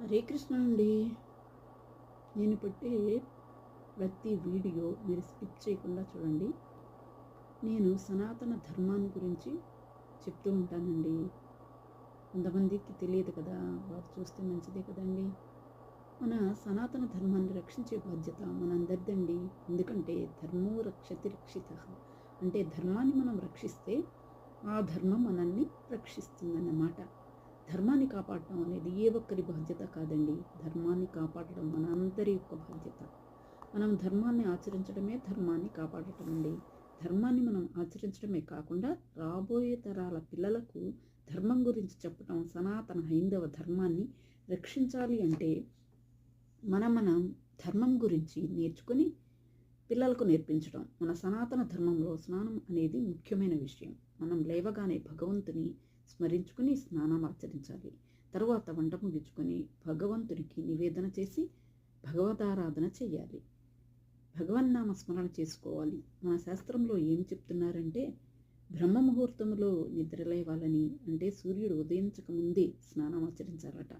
హరే కృష్ణ అండి. నేను పెట్టే ప్రతి వీడియో మీరు స్కిప్ చేయకుండా చూడండి. నేను సనాతన ధర్మాన్ని గురించి చెప్తూ ఉంటానండి. కొంతమందికి తెలియదు కదా వారు చూస్తే మంచిదే కదండి. మన సనాతన ధర్మాన్ని రక్షించే బాధ్యత మనందరిదండి. ఎందుకంటే ధర్మో రక్షతి రక్షిత. అంటే ధర్మాన్ని మనం రక్షిస్తే ఆ ధర్మం మనల్ని రక్షిస్తుందన్నమాట. ధర్మాన్ని కాపాడటం అనేది ఏ ఒక్కరి బాధ్యత కాదండి. ధర్మాన్ని కాపాడటం మన అందరి యొక్క బాధ్యత. మనం ధర్మాన్ని ఆచరించడమే ధర్మాన్ని కాపాడటం అండి. ధర్మాన్ని మనం ఆచరించడమే కాకుండా రాబోయే తరాల పిల్లలకు ధర్మం గురించి చెప్పడం సనాతన హైందవ ధర్మాన్ని రక్షించాలి అంటే మనం మనం ధర్మం గురించి నేర్చుకొని పిల్లలకు నేర్పించడం మన సనాతన ధర్మంలో స్నానం అనేది ముఖ్యమైన విషయం. మనం లేవగానే భగవంతుని స్మరించుకుని స్నానం ఆచరించాలి. తరువాత వంట ముగించుకొని భగవంతునికి నివేదన చేసి భగవదారాధన చేయాలి. భగవన్నామ స్మరణ చేసుకోవాలి. మన శాస్త్రంలో ఏం చెప్తున్నారంటే బ్రహ్మ ముహూర్తంలో నిద్రలేవాలని అంటే సూర్యుడు ఉదయించక ముందే స్నానం ఆచరించాలట.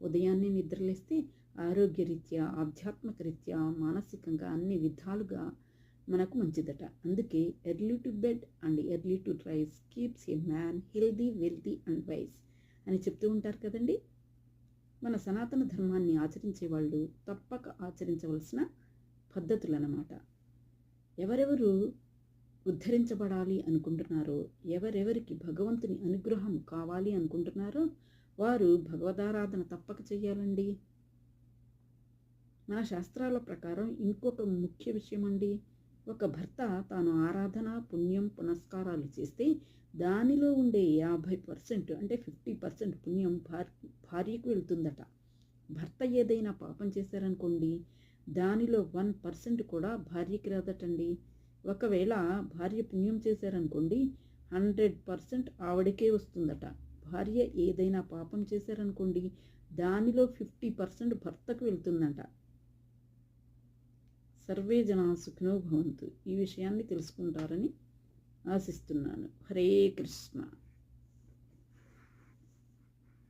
ఉదయాన్నే నిద్రలేస్తే ఆరోగ్యరీత్యా ఆధ్యాత్మిక రీత్యా మానసికంగా అన్ని విధాలుగా మనకు మంచిదట. అందుకే early to bed and early to rise keeps a man healthy wealthy and wise అని చెప్తూ ఉంటారు కదండి. మన సనాతన ధర్మాన్ని ఆచరించే వాళ్ళు తప్పక ఆచరించవలసిన పద్ధతులు అన్నమాట ఎవరెవరు ఉద్ధరించబడాలి అనుకుంటున్నారో ఎవరెవరికి భగవంతుని అనుగ్రహం కావాలి అనుకుంటున్నారో వారు భగవదారాధన తప్పక చేయాలండి మన శాస్త్రాల ప్రకారం ఇంకొక ముఖ్య విషయం అండి ఒక భర్త తాను ఆరాధన పుణ్యం పునస్కారాలు చేస్తే దానిలో ఉండే యాభై పర్సెంట్ అంటే ఫిఫ్టీ పర్సెంట్ పుణ్యం భార్య భార్యకు వెళ్తుందట. భర్త ఏదైనా పాపం చేశారనుకోండి దానిలో వన్ పర్సెంట్ కూడా భార్యకి రాదటండి. ఒకవేళ భార్య పుణ్యం చేశారనుకోండి హండ్రెడ్ పర్సెంట్ ఆవిడకే వస్తుందట. భార్య ఏదైనా పాపం చేశారనుకోండి దానిలో ఫిఫ్టీ పర్సెంట్ భర్తకు వెళ్తుందంట. సర్వే జనా సుఖినో భవంతు. ఈ విషయాన్ని తెలుసుకుంటారని ఆశిస్తున్నాను. హరే కృష్ణ.